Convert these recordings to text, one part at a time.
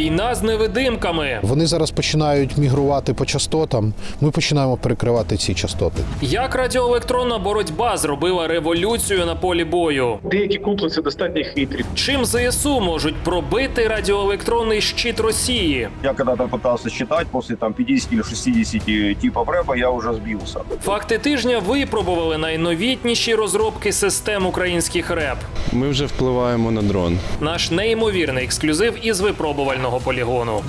Війна з невидимками. Вони зараз починають мігрувати по частотам. Ми починаємо перекривати ці частоти. Як радіоелектронна боротьба зробила революцію на полі бою? Деякі комплекси достатньо хитрі. Чим ЗСУ можуть пробити радіоелектронний щит Росії? Я когда-то пытался считать, после там 50 или 60 типов рэпа я уже сбился. Факти тижня випробували найновітніші розробки систем українських реп. Ми вже впливаємо на дрон. Наш неймовірний ексклюзив із випробувального полігону.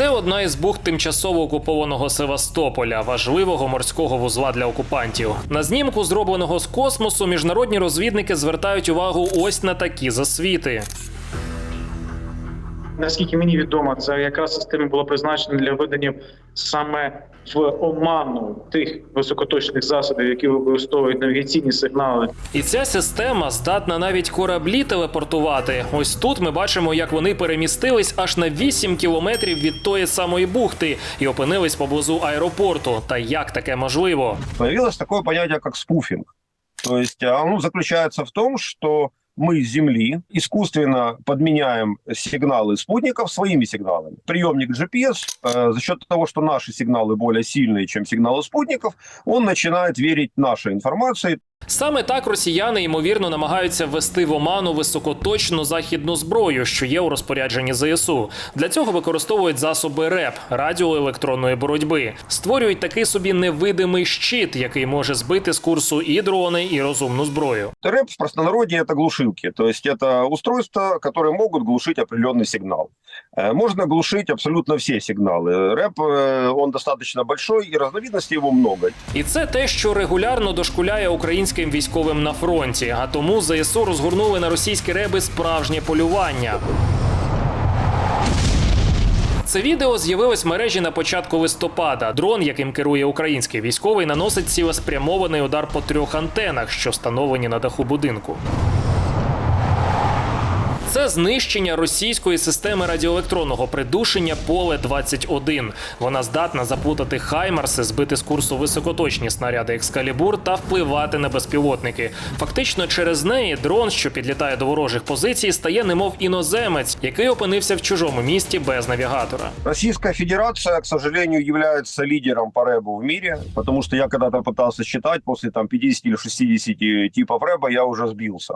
Це одна із бухт тимчасово окупованого Севастополя, важливого морського вузла для окупантів. На знімку, зробленого з космосу, міжнародні розвідники звертають увагу ось на такі засвіти. Наскільки мені відомо, це якраз система була призначена для ведення саме в оману тих високоточних засобів, які використовують навігаційні сигнали. І ця система здатна навіть кораблі телепортувати. Ось тут ми бачимо, як вони перемістились аж на 8 кілометрів від тої самої бухти і опинились поблизу аеропорту. Та як таке можливо? Появилось такое понятие, как спуфинг. То есть оно заключается в том, что мы с Земли искусственно подменяем сигналы спутников своими сигналами. Приемник GPS э, за счет того, что наши сигналы более сильные, чем сигналы спутников, он начинает верить нашей информации, Саме так росіяни ймовірно намагаються ввести в оману високоточну західну зброю, що є у розпорядженні ЗСУ. Для цього використовують засоби РЕП радіоелектронної боротьби. Створюють такий собі невидимий щит, який може збити з курсу і дрони, і розумну зброю. рэп в простонародье это глушилки, то есть это устройства, которые могут глушить определенный сигнал. Э, Можно глушить абсолютно все сигналы. Рэп, э, он достаточно большой, и разновидностей его много. І це те, що регулярно дошкуляє українським військовим на фронті. А тому ЗСУ розгорнули на російські реби справжнє полювання. Це відео з'явилось в мережі на початку листопада. Дрон, яким керує український військовий, наносить цілеспрямований удар по трьох антенах, що встановлені на даху будинку. Це знищення російської системи радіоелектронного придушення поле 21 Вона здатна заплутати хаймарси, збити з курсу високоточні снаряди екскалібур та впливати на безпілотники. Фактично, через неї дрон, що підлітає до ворожих позицій, стає немов іноземець, який опинився в чужому місті без навігатора. Российская Федерация, к сожалению, является лидером по рэбу в мире, потому что я когда-то пытался считать, после там 50 или 60 типов рэба я уже сбился.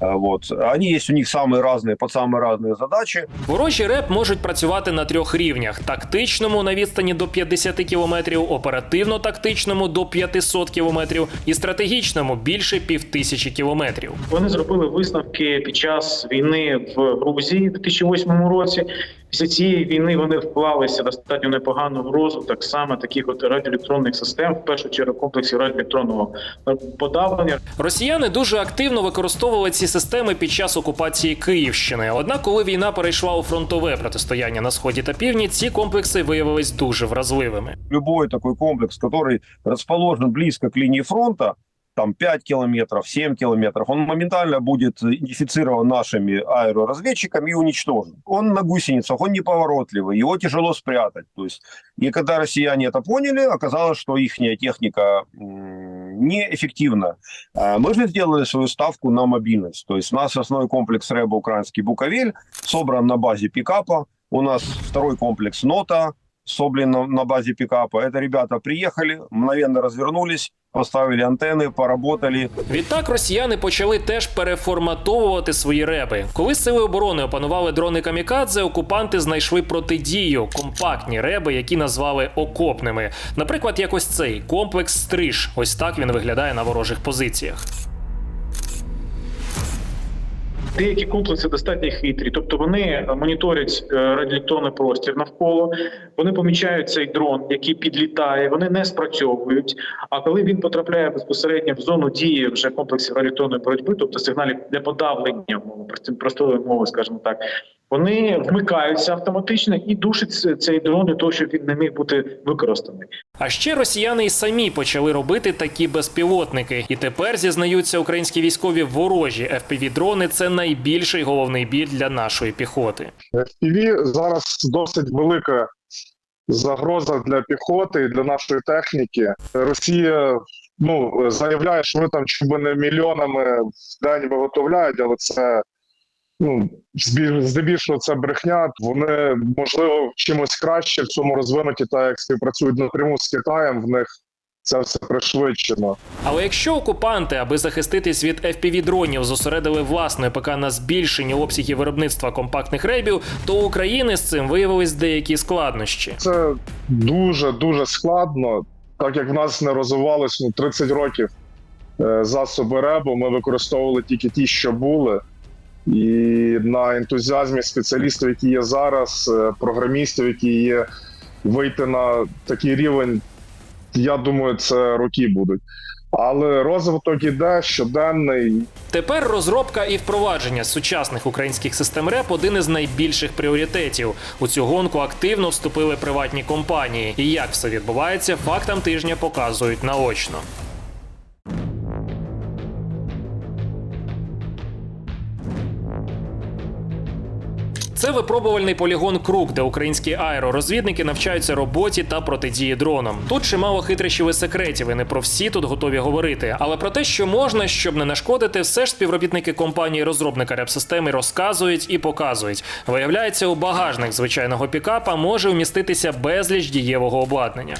Э, Вот. Они есть у них самые разные, под самые разные задачи. Ворожі реп можуть працювати на трьох рівнях: тактичному на відстані до 50 кілометрів, оперативно-тактичному до 500 кілометрів і стратегічному більше півтисячі кілометрів. Вони зробили висновки під час війни в Грузії у 2008 році. Після цієї війни вони вклалися достатньо непогану в розвиток саме таких от радіоелектронних систем, в першу чергу комплексів радіоелектронного подавлення. Росіяни дуже активно використовували ці системи під час окупації Київщини. Однак, коли війна перейшла у фронтове протистояння на сході та півдні, ці комплекси виявились дуже вразливими. Любой такой комплекс, который расположен близко к линии фронта, там 5 километров, 7 километров, он моментально будет идентифицирован нашими аэроразведчиками и уничтожен. Он на гусеницах, он неповоротливый, его тяжело спрятать. То есть, и когда россияне это поняли, оказалось, что их техника неэффективна. А Мы же сделали свою ставку на мобильность. То есть у нас основной комплекс РЭБа украинский «Буковель» собран на базе пикапа. У нас второй комплекс «Нота», собран на, на базе пикапа. Это ребята приехали, мгновенно развернулись, поставили антенны, поработали. Відтак росіяни почали теж переформатовувати свої реби. Коли сили оборони опанували дрони камікадзе, окупанти знайшли протидію компактні реби, які назвали окопними. Наприклад, як ось цей комплекс стриж. Ось так він виглядає на ворожих позиціях. Деякі комплекси достатньо хитрі, тобто вони моніторять е, радіоелектронний простір навколо. Вони помічають цей дрон, який підлітає. Вони не спрацьовують. А коли він потрапляє безпосередньо в зону дії вже комплексів радіоелектронної боротьби, тобто сигналів для подавлення простою мовою, скажімо так. Вони вмикаються автоматично і душать цей дрон для того, щоб він не міг бути використаний. А ще росіяни й самі почали робити такі безпілотники. І тепер зізнаються українські військові ворожі FPV-дрони – це найбільший головний біль для нашої піхоти. FPV зараз досить велика загроза для піхоти і для нашої техніки. Росія ну заявляє, що вони там чому не мільйонами в день виготовляють, але це ну здебільшого це брехня. Вони можливо чимось краще в цьому розвинуті, та як співпрацюють напряму з Китаєм. В них це все пришвидшено. Але якщо окупанти, аби захиститись від fpv дронів, зосередили власне ПК на збільшенні обсягів виробництва компактних рейбів, то у України з цим виявились деякі складнощі. Це дуже дуже складно, так як в нас не розвивалось ну, 30 років е, засоби ребу. Ми використовували тільки ті, що були. І на ентузіазмі спеціалістів, які є зараз, е, програмістів, які є, вийти на такий рівень, я думаю, це роки будуть. Але розвиток іде щоденний, Тепер розробка і впровадження сучасних українських систем РЕП один із найбільших пріоритетів. У цю гонку активно вступили приватні компанії. І як все відбувається, фактам тижня показують наочно. Це випробувальний полігон Крук, де українські аеророзвідники навчаються роботі та протидії дронам. Тут чимало хитрощів і секретів, і не про всі тут готові говорити. Але про те, що можна, щоб не нашкодити, все ж співробітники компанії розробника реп-системи розказують і показують. Виявляється, у багажник звичайного пікапа може вміститися безліч дієвого обладнання.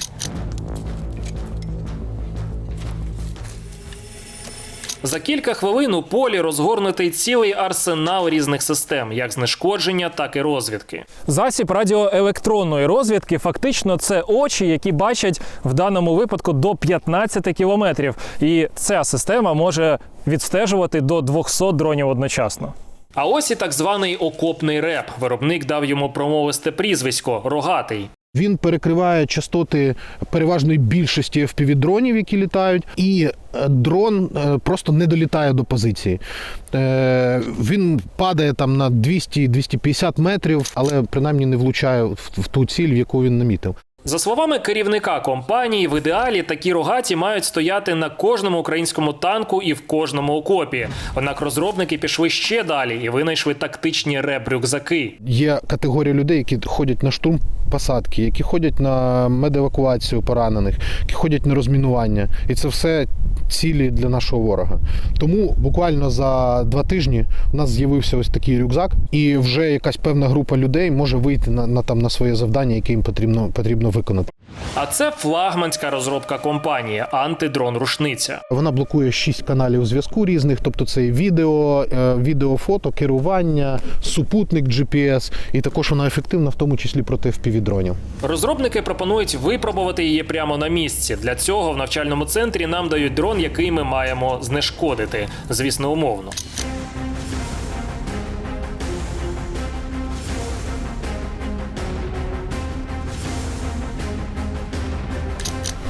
За кілька хвилин у полі розгорнутий цілий арсенал різних систем, як знешкодження, так і розвідки. Засіб радіоелектронної розвідки фактично це очі, які бачать в даному випадку до 15 кілометрів. І ця система може відстежувати до 200 дронів одночасно. А ось і так званий окопний реп. Виробник дав йому промовисте прізвисько рогатий. Він перекриває частоти переважної більшості FPV-дронів, які літають, і е, дрон е, просто не долітає до позиції. Е, Він падає там на 200-250 метрів, але принаймні не влучає в ту ціль, в яку він намітив. За словами керівника компанії, в ідеалі такі рогаті мають стояти на кожному українському танку і в кожному окопі. Однак розробники пішли ще далі і винайшли тактичні реп-рюкзаки. Є категорія людей, які ходять на штурм посадки, які ходять на медевакуацію поранених, які ходять на розмінування. І це все цілі для нашого ворога. Тому буквально за два тижні у нас з'явився ось такий рюкзак, і вже якась певна група людей може вийти на, на там на своє завдання, яке їм потрібно потрібно виконати. А це флагманська розробка компанії антидрон рушниця. Вона блокує шість каналів зв'язку різних, тобто це і відео, е, відео, фото, керування, супутник GPS, і також вона ефективна, в тому числі проти FPV-дронів. Розробники пропонують випробувати її прямо на місці. Для цього в навчальному центрі нам дають дрон, який ми маємо знешкодити, звісно, умовно.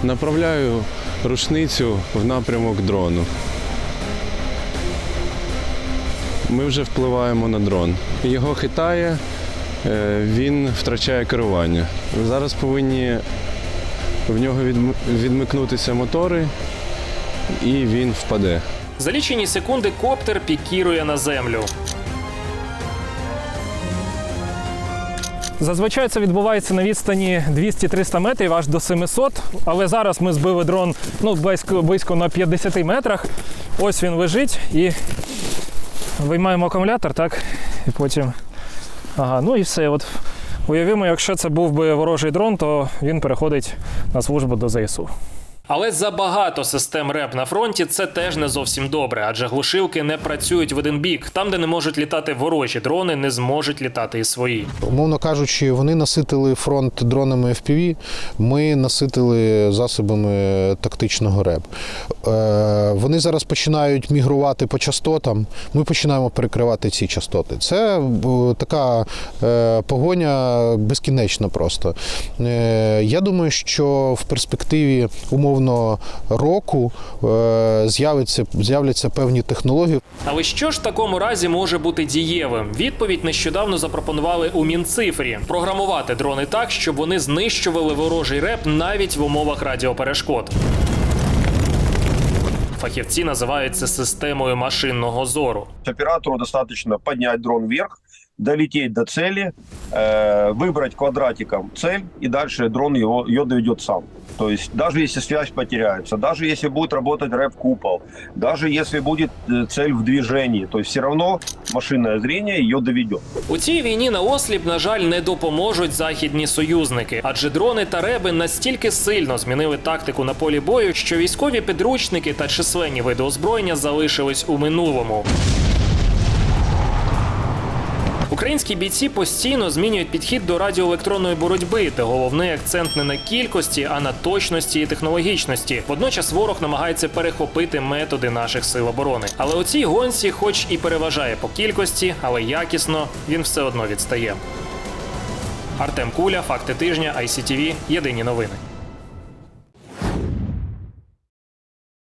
Направляю рушницю в напрямок дрону. Ми вже впливаємо на дрон. Його хитає, е, він втрачає керування. Зараз повинні в нього відмикнутися мотори, і він впаде. За лічені секунди коптер пікірує на землю. Зазвичай це відбувається на відстані 200-300 метрів аж до 700, але зараз ми збили дрон ну, близько, близько на 50 метрах. Ось він лежить і виймаємо акумулятор, так? І потім. Ага, ну і все. От уявімо, якщо це був би ворожий дрон, то він переходить на службу до ЗСУ. Але забагато систем РЕП на фронті це теж не зовсім добре, адже глушилки не працюють в один бік. Там, де не можуть літати ворожі дрони, не зможуть літати і свої. Умовно кажучи, вони наситили фронт дронами FPV, ми наситили засобами тактичного РЕП. Е, Вони зараз починають мігрувати по частотам. Ми починаємо перекривати ці частоти. Це е, така е, погоня безкінечна просто. Я думаю, що в перспективі умовно року е, з'явиться, з'являться певні технології, Але що ж в такому разі може бути дієвим? Відповідь нещодавно запропонували у Мінцифрі програмувати дрони так, щоб вони знищували ворожий реп навіть в умовах радіоперешкод. Фахівці називають це системою машинного зору. Оператору достаточно поднять дрон вверх, долететь до цели, э, выбрать квадратиком цель, и дальше дрон его, ее доведет сам. То есть даже если связь потеряется, даже если будет работать рэп-купол, даже если будет э, цель в движении, то есть все равно машинное зрение ее доведет. У цій війні на осліп, на жаль, не допоможуть західні союзники, адже дрони та реби настільки сильно змінили тактику на полі бою, що військові підручники та численні види озброєння залишились у минулому. Українські бійці постійно змінюють підхід до радіоелектронної боротьби, де головний акцент не на кількості, а на точності і технологічності. Водночас ворог намагається перехопити методи наших сил оборони. Але у цій гонці, хоч і переважає по кількості, але якісно він все одно відстає. Артем Куля, факти тижня, ICTV, Єдині новини.